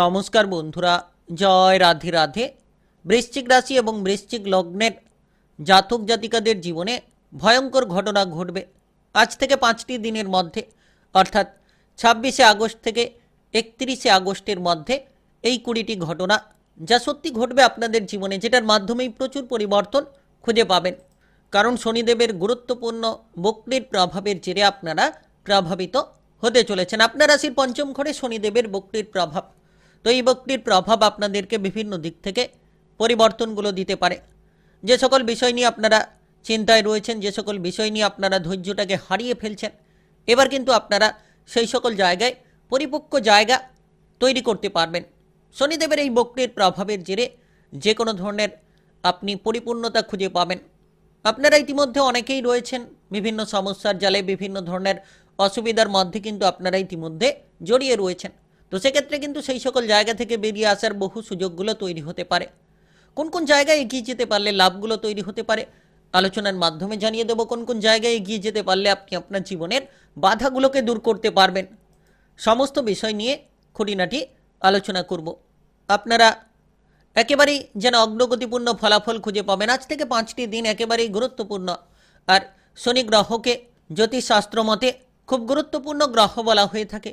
নমস্কার বন্ধুরা, জয় রাধে রাধে। বৃশ্চিক রাশি এবং বৃশ্চিক লগ্নের জাতক জাতিকাদের জীবনে ভয়ঙ্কর ঘটনা ঘটবে। আজ থেকে পাঁচটি দিনের মধ্যে, অর্থাৎ ছাব্বিশে আগস্ট থেকে একত্রিশে আগস্টের মধ্যে এই কুড়িটি ঘটনা যা সত্যি ঘটবে আপনাদের জীবনে, যেটার মাধ্যমেই প্রচুর পরিবর্তন খুঁজে পাবেন। কারণ শনিদেবের গুরুত্বপূর্ণ বক্রির প্রভাবের জেরে আপনারা প্রভাবিত হতে চলেছেন। আপনার রাশির পঞ্চম ঘরে শনিদেবের বক্রির প্রভাব। তো এই বক্রির প্রভাব আপনাদেরকে বিভিন্ন দিক থেকে পরিবর্তনগুলো দিতে পারে। যে সকল বিষয় নিয়ে আপনারা চিন্তায় রয়েছেন, যে সকল বিষয় নিয়ে আপনারা ধৈর্যটাকে হারিয়ে ফেলছেন, এবার কিন্তু আপনারা সেই সকল জায়গায় পরিপক্ক জায়গা তৈরি করতে পারবেন। শনিদেবের এই বক্রির প্রভাবের জেরে যে কোনো ধরনের আপনি পরিপূর্ণতা খুঁজে পাবেন। আপনারা ইতিমধ্যে অনেকেই রয়েছেন বিভিন্ন সমস্যার জালে, বিভিন্ন ধরনের অসুবিধার মধ্যে কিন্তু আপনারা ইতিমধ্যে জড়িয়ে রয়েছেন। তো সেক্ষেত্রে কিন্তু সেই সকল জায়গা থেকে বেরিয়ে আসার বহু সুযোগগুলো তৈরি হতে পারে। কোন কোন জায়গায় এগিয়ে যেতে পারলে লাভগুলো তৈরি হতে পারে? আলোচনার মাধ্যমে জানিয়ে দেবো কোন কোন জায়গায় এগিয়ে যেতে পারলে আপনি আপনার জীবনের বাধাগুলোকে দূর করতে পারবেন। সমস্ত বিষয় নিয়ে খুঁটিনাটি আলোচনা করব। আপনারা একেবারেই যেন অগ্রগতিপূর্ণ ফলাফল খুঁজে পাবেন। আজ থেকে পাঁচটি দিন একেবারেই গুরুত্বপূর্ণ। আর শনি গ্রহকে জ্যোতিষশাস্ত্র মতে খুব গুরুত্বপূর্ণ গ্রহ বলা হয়ে থাকে।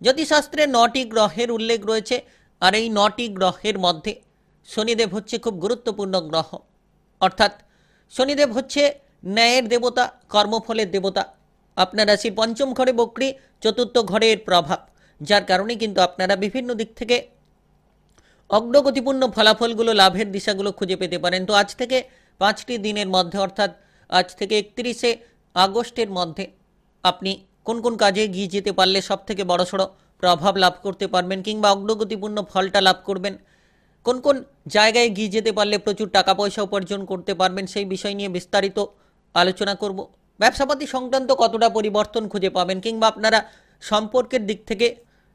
জ্যোতিষশাস্ত্রে নটি গ্রহের উল্লেখ রয়েছে, আর এই নটি গ্রহের মধ্যে শনিদেব হচ্ছে খুব গুরুত্বপূর্ণ গ্রহ। অর্থাৎ শনিদেব হচ্ছে ন্যায়ের দেবতা, কর্মফলের দেবতা। আপনার রাশির পঞ্চম ঘরে বকরি, চতুর্থ ঘরের প্রভাব, যার কারণে কিন্তু আপনারা বিভিন্ন দিক থেকে অগ্রগতিপূর্ণ ফলাফলগুলো, লাভের দিশাগুলো খুঁজে পেতে পারেন। তো আজ থেকে পাঁচটি দিনের মধ্যে, অর্থাৎ আজ থেকে একত্রিশে আগস্টের মধ্যে আপনি কোন কোন কাজে এগিয়ে যেতে পারলে সব থেকে বড়সড় প্রভাব লাভ করতে পারবেন কিংবা অগ্রগতিপূর্ণ ফলটা লাভ করবেন? কোন কোন জায়গায় গিয়ে যেতে পারলে প্রচুর টাকা পয়সা উপার্জন করতে পারবেন সেই বিষয় নিয়ে বিস্তারিত আলোচনা করব। ব্যবসাপাতি সংক্রান্ত কতটা পরিবর্তন খুঁজে পাবেন কিংবা আপনারা সম্পর্কের দিক থেকে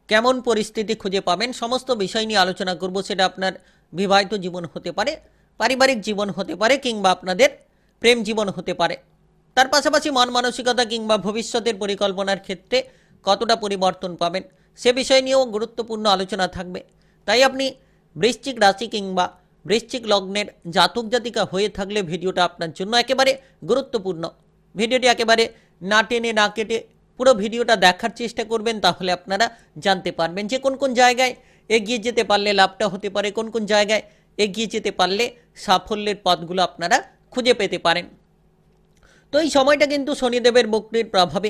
কেমন পরিস্থিতি খুঁজে পাবেন সমস্ত বিষয় নিয়ে আলোচনা করব, সেটা আপনার বিবাহিত জীবন হতে পারে, পারিবারিক জীবন হতে পারে কিংবা আপনাদের প্রেম জীবন হতে পারে। তার পাশাপাশি মন মানসিকতা কিংবা ভবিষ্যতের পরিকল্পনার ক্ষেত্রে কতটা পরিবর্তন পাবেন, সে বিষয় নিয়েও গুরুত্বপূর্ণ আলোচনা থাকবে। তাই আপনি বৃশ্চিক রাশি কিংবা বৃশ্চিক লগ্নের জাতক জাতিকা হয়ে থাকলে ভিডিওটা আপনার জন্য একেবারে গুরুত্বপূর্ণ। ভিডিওটি একেবারে না টেনে না কেটে পুরো ভিডিওটা দেখার চেষ্টা করবেন, তাহলে আপনারা জানতে পারবেন যে কোন কোন জায়গায় এগিয়ে যেতে পারলে লাভটা হতে পারে, কোন কোন জায়গায় এগিয়ে যেতে পারলে সাফল্যের পথগুলো আপনারা খুঁজে পেতে পারেন। তো এই সময়টা কিন্তু শনিদেবের বক্রির প্রভাবে।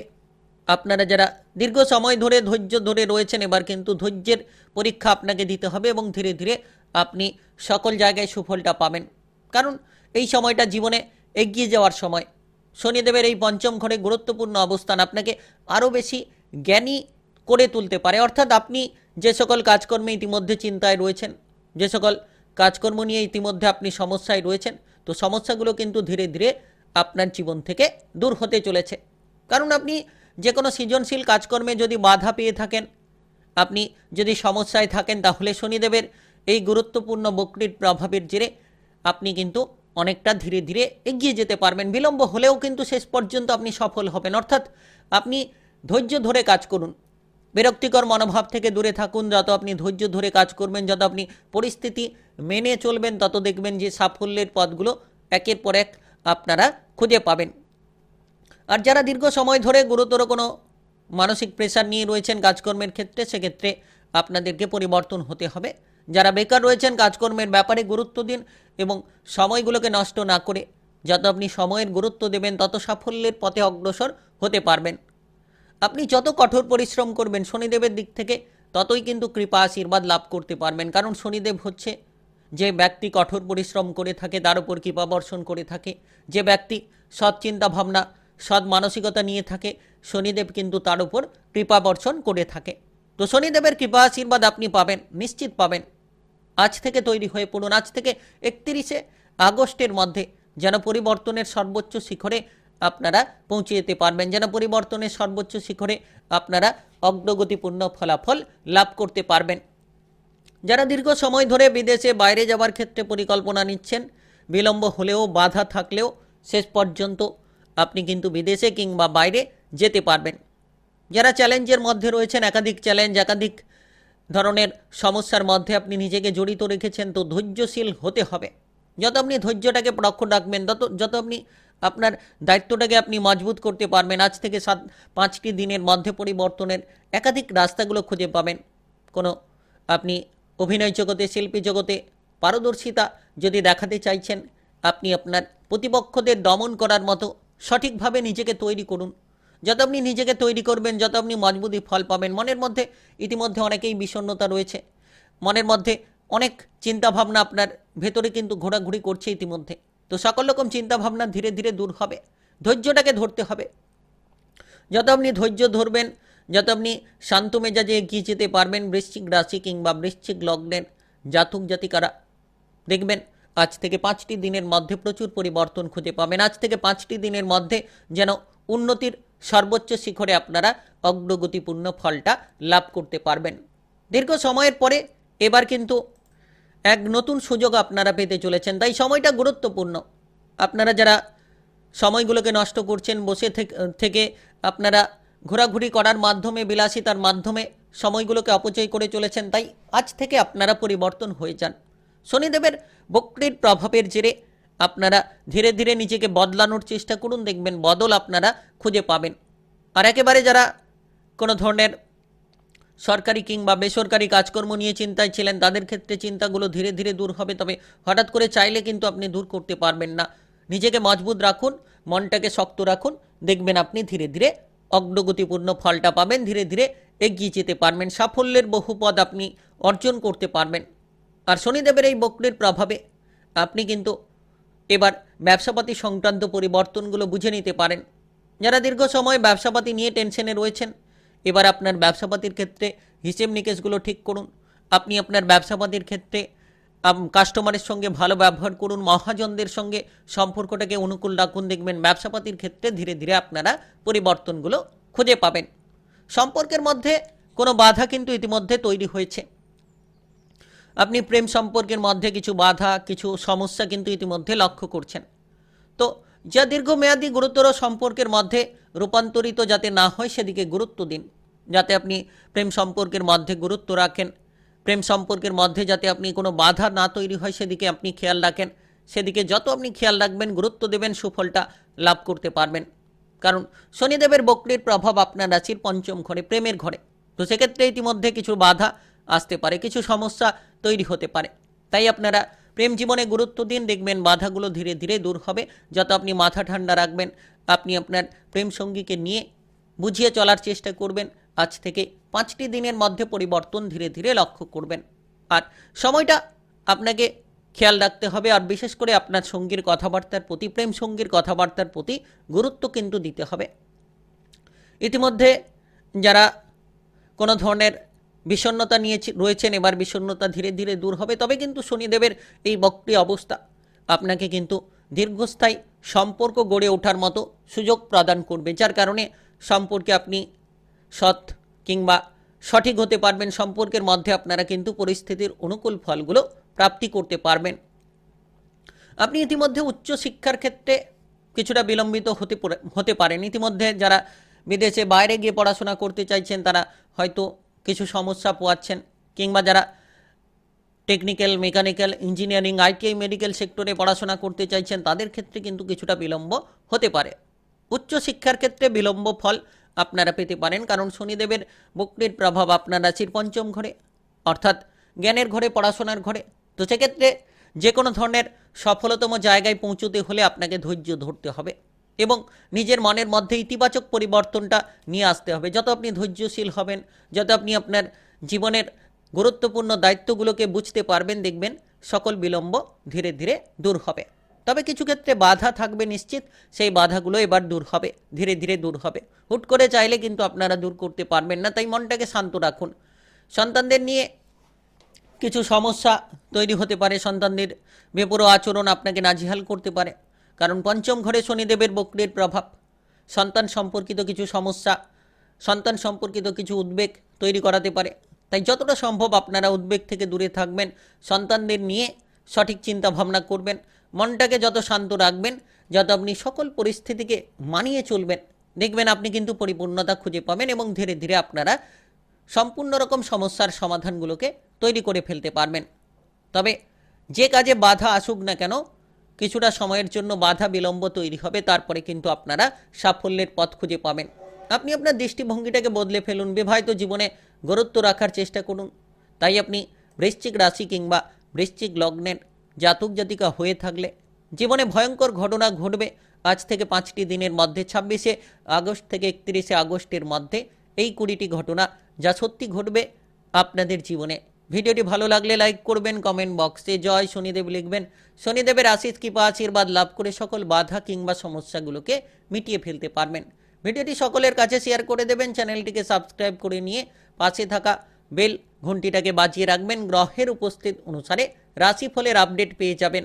আপনারা যারা দীর্ঘ সময় ধরে, ধৈর্য ধরে রয়েছেন, এবার কিন্তু ধৈর্যের পরীক্ষা আপনাকে দিতে হবে এবং ধীরে ধীরে আপনি সকল জায়গায় সুফলটা পাবেন। কারণ এই সময়টা জীবনে এগিয়ে যাওয়ার সময়। শনিদেবের এই পঞ্চম ঘরে গুরুত্বপূর্ণ অবস্থান আপনাকে আরও বেশি জ্ঞানী করে তুলতে পারে। অর্থাৎ আপনি যে সকল কাজকর্মে ইতিমধ্যে চিন্তায় রয়েছেন, যে সকল কাজকর্ম নিয়ে ইতিমধ্যে আপনি সমস্যায় রয়েছেন, তো সমস্যাগুলো কিন্তু ধীরে ধীরে আপনার জীবন থেকে দূর হতে চলেছে। কারণ আপনি যে কোনো সৃজনশীল কাজকর্মে যদি বাধা পেয়ে থাকেন, আপনি যদি সমস্যায় থাকেন, তাহলে শনিদেবের এই গুরুত্বপূর্ণ বকরির প্রভাবের জেরে আপনি কিন্তু অনেকটা ধীরে ধীরে এগিয়ে যেতে পারবেন। বিলম্ব হলেও কিন্তু শেষ পর্যন্ত আপনি সফল হবেন। অর্থাৎ আপনি ধৈর্য ধরে কাজ করুন। বিরক্তিকর মনোভাব থেকে দূরে থাকুন। যত আপনি ধৈর্য ধরে কাজ করবেন, যত আপনি পরিস্থিতি মেনে চলবেন, তত দেখবেন যে সাফল্যের পথগুলো একের পর এক আপনারা খুঁজে পাবেন। আর যারা দীর্ঘ সময় ধরে গুরুতর কোনো মানসিক প্রেশার নিয়ে রয়েছেন কাজকর্মের ক্ষেত্রে, সেক্ষেত্রে আপনাদেরকে পরিবর্তন হতে হবে। যারা বেকার রয়েছেন, কাজকর্মের ব্যাপারে গুরুত্ব দিন এবং সময়গুলোকে নষ্ট না করে যত আপনি সময়ের গুরুত্ব দেবেন, তত সাফল্যের পথে অগ্রসর হতে পারবেন। আপনি যত কঠোর পরিশ্রম করবেন, শনিদেবের দিক থেকে ততই কিন্তু কৃপা, আশীর্বাদ লাভ করতে পারবেন। কারণ শনিদেব হচ্ছে যে ব্যক্তি কঠোর পরিশ্রম করে থাকে তার উপর কৃপা বর্ষণ করে থাকে। যে ব্যক্তি সৎ চিন্তা ভাবনা, সৎ মানসিকতা নিয়ে থাকে, শনিদেব কিন্তু তার উপর কৃপা বর্ষণ করে থাকে। তো শনিদেবের কৃপা আশীর্বাদ আপনি পাবেন, নিশ্চিত পাবেন। আজ থেকে তৈরি হয়ে পড়ুন। আজ থেকে একত্রিশে আগস্টের মধ্যে যেন পরিবর্তনের সর্বোচ্চ শিখরে আপনারা পৌঁছে যেতে পারবেন, যেন পরিবর্তনের সর্বোচ্চ শিখরে আপনারা অগ্রগতিপূর্ণ ফলাফল লাভ করতে পারবেন। যারা দীর্ঘ সময় ধরে বিদেশে বাইরে যাওয়ার ক্ষেত্রে পরিকল্পনা নিচ্ছেন, বিলম্ব হলেও বাধা থাকলেও শেষ পর্যন্ত আপনি কিন্তু বিদেশে কিংবা বাইরে যেতে পারবেন। যারা চ্যালেঞ্জের মধ্যে রয়েছেন, একাধিক চ্যালেঞ্জ, একাধিক ধরনের সমস্যার মধ্যে আপনি নিজেকে জড়িত রেখেছেন, তো ধৈর্যশীল হতে হবে। যত আপনি ধৈর্যটাকে রক্ষণ রাখবেন, তত, যত আপনি আপনার দায়িত্বটাকে আপনি মজবুত করতে পারবেন, আজ থেকে সাত, পাঁচটি দিনের মধ্যে পরিবর্তনের একাধিক রাস্তাগুলো খুঁজে পাবেন। কোনো আপনি অভিনয় জগতে, শিল্পী জগতে পারদর্শিতা যদি দেখাতে চাইছেন, আপনি আপনার প্রতিপক্ষদের দমন করার মতো সঠিকভাবে নিজেকে তৈরি করুন। যত আপনি নিজেকে তৈরি করবেন, যত আপনি মজবুতি ফল পাবেন, মনের মধ্যে ইতিমধ্যে অনেকেই বিষণ্ণতা রয়েছে। মনের মধ্যে অনেক চিন্তাভাবনা আপনার ভেতরে কিন্তু ঘোরাঘুরি করছে ইতিমধ্যে। তো সকল রকম চিন্তাভাবনা ধীরে ধীরে দূর হবে। ধৈর্যটাকে ধরতে হবে। যত আপনি ধৈর্য ধরবেন যত আপনি শান্ত মেজাজে এগিয়ে যেতে পারবেন, বৃশ্চিক রাশি কিংবা বৃশ্চিক লগ্নের জাতক জাতিকারা। দেখবেন, আজ থেকে পাঁচটি দিনের মধ্যে প্রচুর পরিবর্তন খুঁজে পাবেন। আজ থেকে পাঁচটি দিনের মধ্যে যেন উন্নতির সর্বোচ্চ শিখরে আপনারা অগ্রগতিপূর্ণ ফলটা লাভ করতে পারবেন। দীর্ঘ সময়ের পরে এবার কিন্তু এক নতুন সুযোগ আপনারা পেতে চলেছেন। তাই সময়টা গুরুত্বপূর্ণ। আপনারা যারা সময়গুলোকে নষ্ট করছেন, বসে থেক- আপনারা ঘোরাঘুরি করার মাধ্যমে, বিলাসিতার মাধ্যমে সময়গুলোকে অপচয় করে চলেছেন, তাই আজ থেকে আপনারা পরিবর্তন হয়ে যান। শনিদেবের বক্রির প্রভাবের জেরে আপনারা ধীরে ধীরে নিজেকে বদলানোর চেষ্টা করুন, দেখবেন বদল আপনারা খুঁজে পাবেন। আর একেবারে যারা কোনো ধরনের সরকারি কিংবা বেসরকারি কাজকর্ম নিয়ে চিন্তায় ছিলেন, তাদের ক্ষেত্রে চিন্তাগুলো ধীরে ধীরে দূর হবে। তবে হঠাৎ করে চাইলে কিন্তু আপনি দূর করতে পারবেন না। নিজেকে মজবুত রাখুন, মনটাকে শক্ত রাখুন, দেখবেন আপনি ধীরে ধীরে অগ্রগতিপূর্ণ ফলটা পাবেন, ধীরে ধীরে এগিয়ে যেতে পারবেন। সাফল্যের বহু পদ আপনি অর্জন করতে পারবেন। আর শনিদেবের এই বক্রের প্রভাবে আপনি কিন্তু এবার ব্যবসাপাতি সংক্রান্ত পরিবর্তনগুলো বুঝে নিতে পারেন। যারা দীর্ঘ সময় ব্যবসাপাতি নিয়ে টেনশনে রয়েছেন, এবার আপনার ব্যবসাপাতির ক্ষেত্রে হিসেব নিকেশগুলো ঠিক করুন। আপনি আপনার ব্যবসাপাতির ক্ষেত্রে কাস্টমারের সঙ্গে ভালো ব্যবহার করুন, মহাজনদের সঙ্গে সম্পর্কটাকে অনুকূল রাখুন, দেখবেন ব্যবসাপাতির ক্ষেত্রে ধীরে ধীরে আপনারা পরিবর্তনগুলো খুঁজে পাবেন। সম্পর্কের মধ্যে কোনো বাধা কিন্তু ইতিমধ্যে তৈরি হয়েছে। আপনি প্রেম সম্পর্কের মধ্যে কিছু বাধা, কিছু সমস্যা কিন্তু ইতিমধ্যে লক্ষ্য করছেন। তো যা দীর্ঘমেয়াদী গুরুতর সম্পর্কের মধ্যে রূপান্তরিত যাতে না হয়, সেদিকে গুরুত্ব দিন। যাতে আপনি প্রেম সম্পর্কের মধ্যে গুরুত্ব রাখেন প্রেম সম্পর্কের মধ্যে যাতে আপনি কোনো বাধা না তৈরি হয়, সেদিকে আপনি খেয়াল রাখেন। সেদিকে যত আপনি খেয়াল রাখবেন, গুরুত্ব দেবেন, সুফলটা লাভ করতে পারবেন। কারণ শনিদেবের বক্রির প্রভাব আপনার রাশির পঞ্চম ঘরে, প্রেমের ঘরে। তো সেক্ষেত্রে ইতিমধ্যে কিছু বাধা আসতে পারে, কিছু সমস্যা তৈরি হতে পারে। তাই আপনারা প্রেম জীবনে গুরুত্ব দিন, দেখবেন বাধাগুলো ধীরে ধীরে দূর হবে। যত আপনি মাথা ঠান্ডা রাখবেন, আপনি আপনার প্রেম সঙ্গীকে নিয়ে বুঝিয়ে চলার চেষ্টা করবেন। আজ থেকে পাঁচটি দিনের মধ্যে পরিবর্তন ধীরে ধীরে লক্ষ্য করবেন। আর সময়টা আপনাকে খেয়াল রাখতে হবে, আর বিশেষ করে আপনার সঙ্গীর কথাবার্তার প্রতি, প্রেম সঙ্গীর কথাবার্তার প্রতি গুরুত্ব কিন্তু দিতে হবে। ইতিমধ্যে যারা কোনো ধরনের বিষণ্ণতা নিয়ে রয়েছেন, এবার বিষণ্ণতা ধীরে ধীরে দূর হবে, তবে কিন্তু শনিদেবের এই বক্রি অবস্থা আপনাকে কিন্তু দীর্ঘস্থায়ী সম্পর্ক গড়ে ওঠার মতো সুযোগ প্রদান করবে, যার কারণে সম্পর্কে আপনি সৎ কিংবা সঠিক হতে পারবেন সম্পর্কের মধ্যে আপনারা কিন্তু পরিস্থিতির অনুকূল ফলগুলো প্রাপ্তি করতে পারবেন। আপনি ইতিমধ্যে উচ্চ শিক্ষার ক্ষেত্রে কিছুটা বিলম্বিত হতে হতে পারেন। ইতিমধ্যে যারা বিদেশে বাইরে গিয়ে পড়াশোনা করতে চাইছেন, তারা হয়তো কিছু সমস্যা পোয়াচ্ছেন কিংবা যারা technical, mechanical, engineering, ITI, medical সেক্টরে পড়াশোনা করতে চাইছেন, তাদের ক্ষেত্রে কিন্তু কিছুটা বিলম্ব হতে পারে। উচ্চ শিক্ষার ক্ষেত্রে বিলম্ব ফল আপনারা পেতে পারেন, কারণ শনিদেবের বক্রির প্রভাব আপনার রাশির পঞ্চম ঘরে, অর্থাৎ জ্ঞানের ঘরে, পড়াশোনার ঘরে। তো সেক্ষেত্রে যে কোনো ধরনের সফলতম জায়গায় পৌঁছতে হলে আপনাকে ধৈর্য ধরতে হবে এবং নিজের মনের মধ্যে ইতিবাচক পরিবর্তনটা নিয়ে আসতে হবে। যত আপনি ধৈর্যশীল হবেন, যত আপনি আপনার জীবনের গুরুত্বপূর্ণ দায়িত্বগুলোকে বুঝতে পারবেন, দেখবেন সকল বিলম্ব ধীরে ধীরে দূর হবে। তবে কিছু ক্ষেত্রে বাধা থাকবে নিশ্চিত, সেই বাধাগুলো এবার দূর হবে, ধীরে ধীরে দূর হবে। হুট করে চাইলে কিন্তু আপনারা দূর করতে পারবেন না, তাই মনটাকে শান্ত রাখুন। সন্তানদের নিয়ে কিছু সমস্যা তৈরি হতে পারে, সন্তানদের বেপরো আচরণ আপনাকে নাজেহাল করতে পারে। কারণ পঞ্চম ঘরে শনিদেবের বক্রের প্রভাব, সন্তান সম্পর্কিত কিছু সমস্যা, সন্তান সম্পর্কিত কিছু উদ্বেগ তৈরি করাতে পারে। তাই যতটা সম্ভব আপনারা উদ্বেগ থেকে দূরে থাকবেন, সন্তানদের নিয়ে সঠিক চিন্তা ভাবনা করবেন। মনটাকে যত শান্ত রাখবেন, যত আপনি সকল পরিস্থিতিকে মানিয়ে চলবেন, দেখবেন আপনি কিন্তু পরিপূর্ণতা খুঁজে পাবেন এবং ধীরে ধীরে আপনারা সম্পূর্ণ রকম সমস্যার সমাধানগুলোকে তৈরি করে ফেলতে পারবেন। তবে যে কাজে বাধা আসুক না কেন, কিছুটা সময়ের জন্য বাধা বিলম্ব তৈরি হবে, তারপরে কিন্তু আপনারা সাফল্যের পথ খুঁজে পাবেন। আপনি আপনার দৃষ্টিভঙ্গিটাকে বদলে ফেলুন, বিবাহিত জীবনে গুরুত্ব রাখার চেষ্টা করুন। তাই আপনি বৃশ্চিক রাশি কিংবা বৃশ্চিক লগ্নের জাতক জাতিকা হয়ে থাকলে জীবনে ভয়ঙ্কর ঘটনা ঘটবে। আজ থেকে পাঁচটি দিনের মধ্যে, ছাব্বিশে আগস্ট থেকে একত্রিশে আগস্টের মধ্যে এই কুড়িটি ঘটনা যা সত্যি ঘটবে আপনাদের জীবনে। ভিডিওটি ভালো লাগলে লাইক করবেন, কমেন্ট বক্সে জয় শনিদেব লিখবেন। শনিদেবের আশিস কৃপা, আশীর্বাদ লাভ করে সকল বাধা কিংবা সমস্যাগুলোকে মিটিয়ে ফেলতে পারবেন। ভিডিওটি সকলের কাছে শেয়ার করে দেবেন, চ্যানেলটিকে সাবস্ক্রাইব করে নিয়ে পাশে থাকা বেল ঘন্টিটাকে বাজিয়ে রাখবেন। গ্রহের উপস্থিত অনুসারে রাশিফলের আপডেট পেয়ে যাবেন।